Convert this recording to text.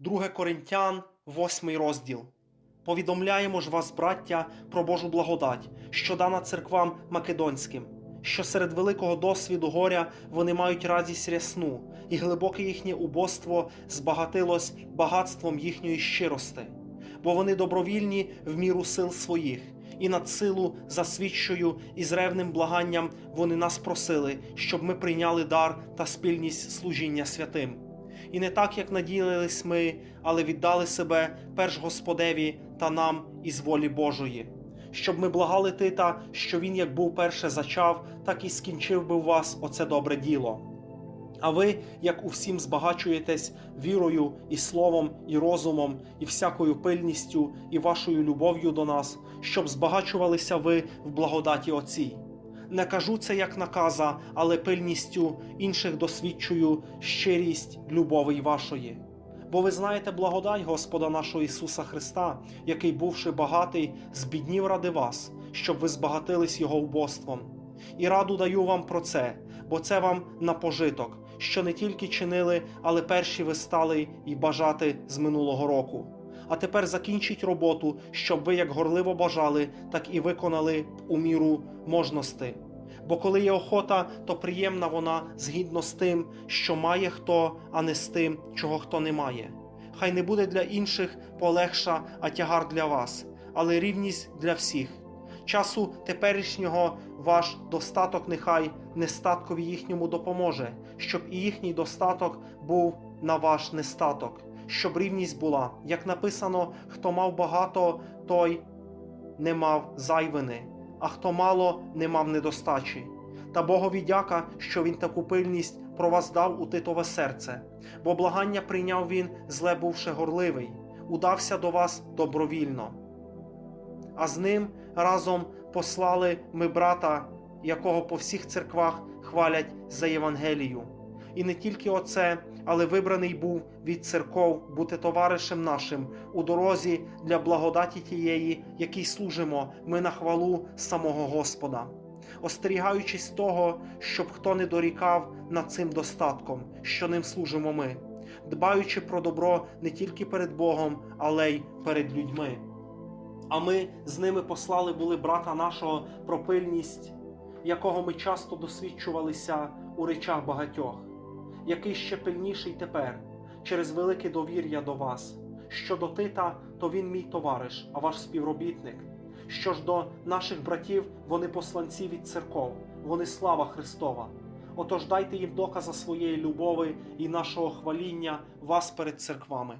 2 Коринтян, 8 розділ. Повідомляємо ж вас, браття, про Божу благодать, що дана церквам македонським, що серед великого досвіду горя вони мають радість рясну, і глибоке їхнє убоство збагатилось багатством їхньої щирости, бо вони добровільні в міру сил своїх, і над силу засвідчую і з ревним благанням вони нас просили, щоб ми прийняли дар та спільність служіння святим. І не так, як надіялись ми, але віддали себе перш Господеві та нам із волі Божої, щоб ми благали Тита, що він як був перше зачав, так і скінчив би у вас оце добре діло. А ви, як у всім збагачуєтесь вірою і словом, і розумом, і всякою пильністю, і вашою любов'ю до нас, щоб збагачувалися ви в благодаті Отцій. Не кажу це як наказа, але пильністю інших досвідчую щирість любові вашої. Бо ви знаєте благодать Господа нашого Ісуса Христа, який, бувши багатий, збіднів ради вас, щоб ви збагатились Його убоством. І раду даю вам про це, бо це вам на пожиток, що не тільки чинили, але перші ви стали і бажати з минулого року. А тепер закінчіть роботу, щоб ви як горливо бажали, так і виконали у міру можності. Бо коли є охота, то приємна вона згідно з тим, що має хто, а не з тим, чого хто не має. Хай не буде для інших полегша, а тягар для вас, але рівність для всіх. Часу теперішнього ваш достаток нехай нестаткові їхньому допоможе, щоб і їхній достаток був на ваш нестаток, щоб рівність була, як написано, хто мав багато, той не мав зайвини, а хто мало, не мав недостачі. Та Богові дяка, що він таку пильність про вас дав у титове серце, бо благання прийняв він, зле бувши горливий, удався до вас добровільно. А з ним разом послали ми брата, якого по всіх церквах хвалять за Євангелію. І не тільки оце, але вибраний був від церков бути товаришем нашим у дорозі для благодаті тієї, якій служимо ми на хвалу самого Господа, остерігаючись того, щоб хто не дорікав над цим достатком, що ним служимо ми, дбаючи про добро не тільки перед Богом, але й перед людьми. А ми з ними послали були брата нашого про пильність, якого ми часто досвідчувалися у речах багатьох, який ще пильніший тепер, через велике довір'я до вас. Щодо Тита, то він мій товариш, а ваш співробітник. Що ж до наших братів, вони посланці від церков, вони слава Христова. Отож дайте їм доказа своєї любові і нашого хваління вас перед церквами.